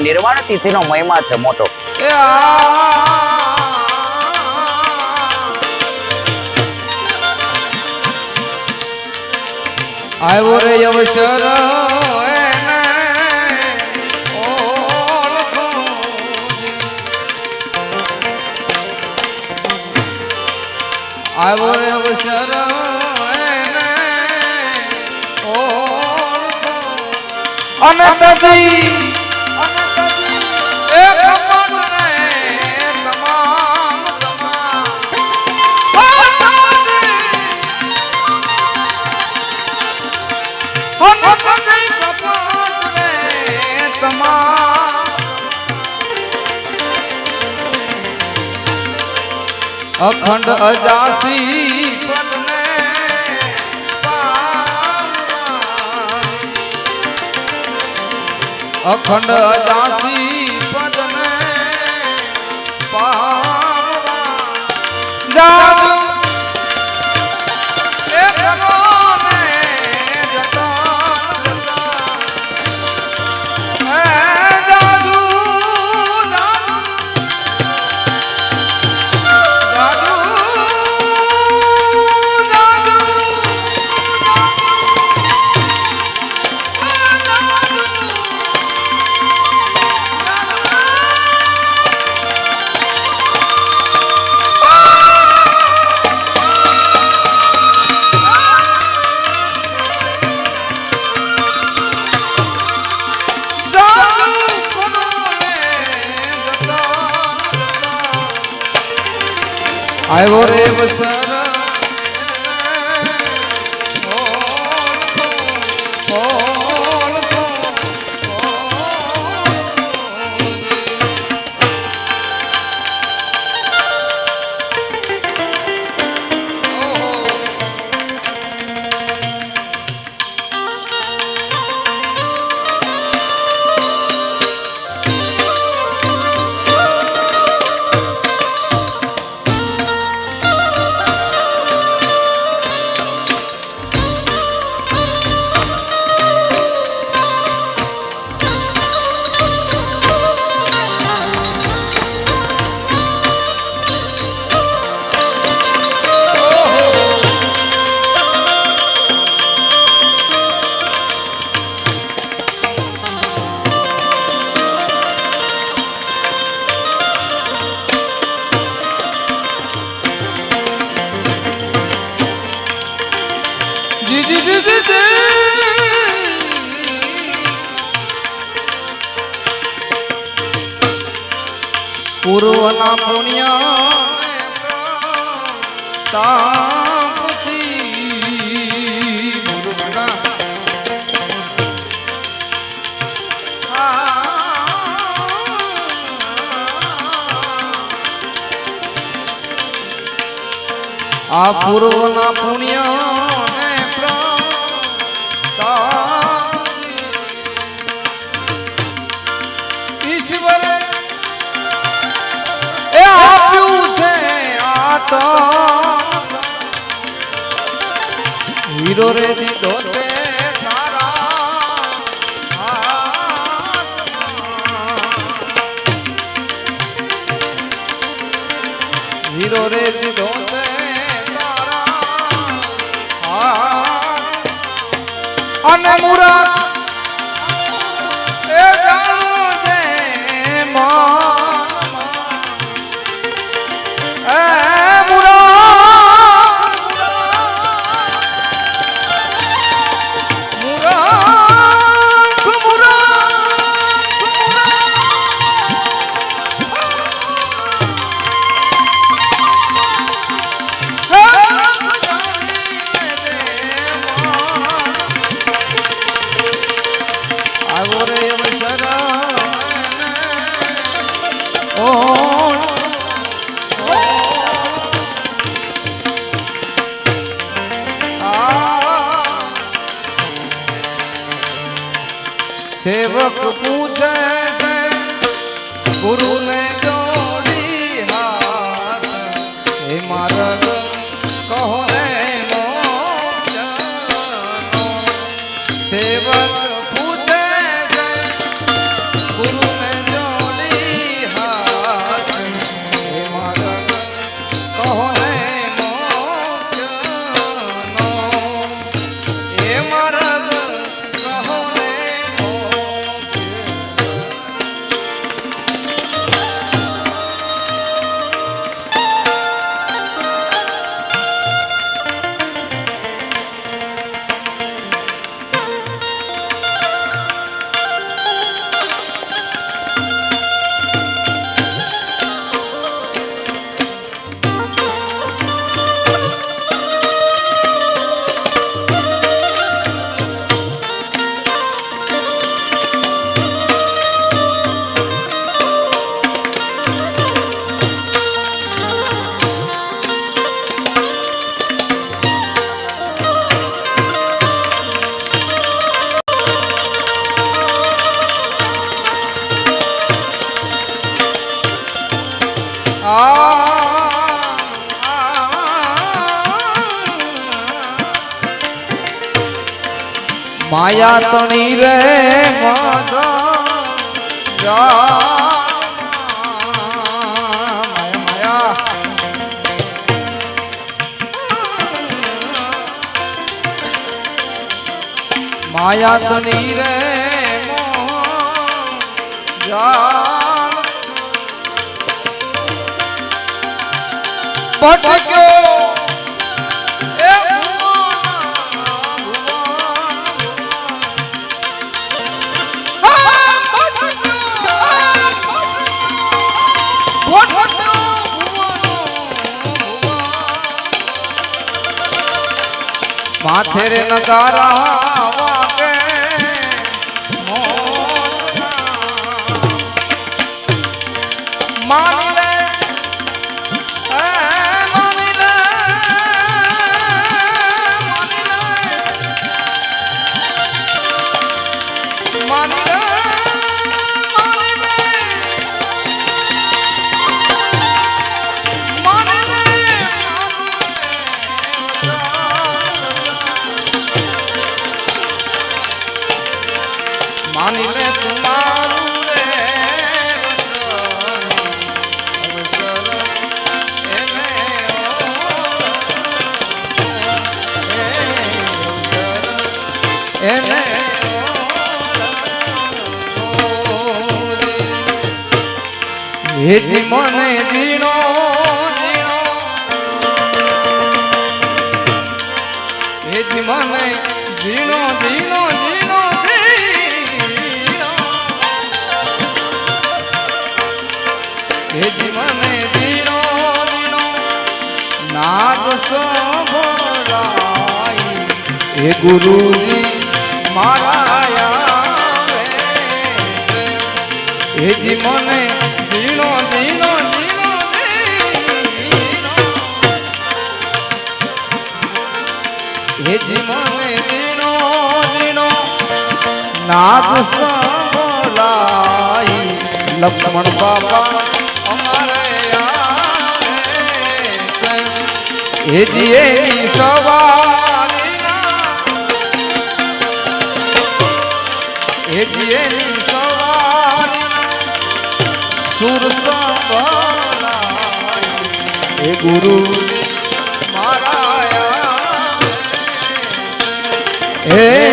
નિર્વાણ તિથિનો મહિમા છે મોટો એ આ આવ્યો રે અવસર એને ઓળખો આવ્યો રે અવસર એને અખંડ અજાસી પદને અખંડ અજાસી આવ્યો રે વસર. પૂર્વના પુણ્ય તાપથી મુરુગા. આ પૂર્વના પુણ્ય હીરો રે દીધો છે. સેવક પૂછે છે ગુરુને જોડી હાથ. હે માર્ગ કહો રે સેવક માયા તણી રે માયા માયા. તણી રે જાન માથે રે નગારા વાગે મોરના. માની એને હેજી મને જીણો હેજી મને જીણો જીણો જીણો હેજી મને જીણો જીણો. નાદ સંભળાય. હે ગુરુજી મારા હેજી મને જીણો જીણો જીણો હેજી મને જીણો જીણો નાદ સાંભળાઈ. લક્ષ્મણ બાબા અમારે હેજી એની સવારીના હેજી એની સવારીના સુર એ ગુરુ. મારા હે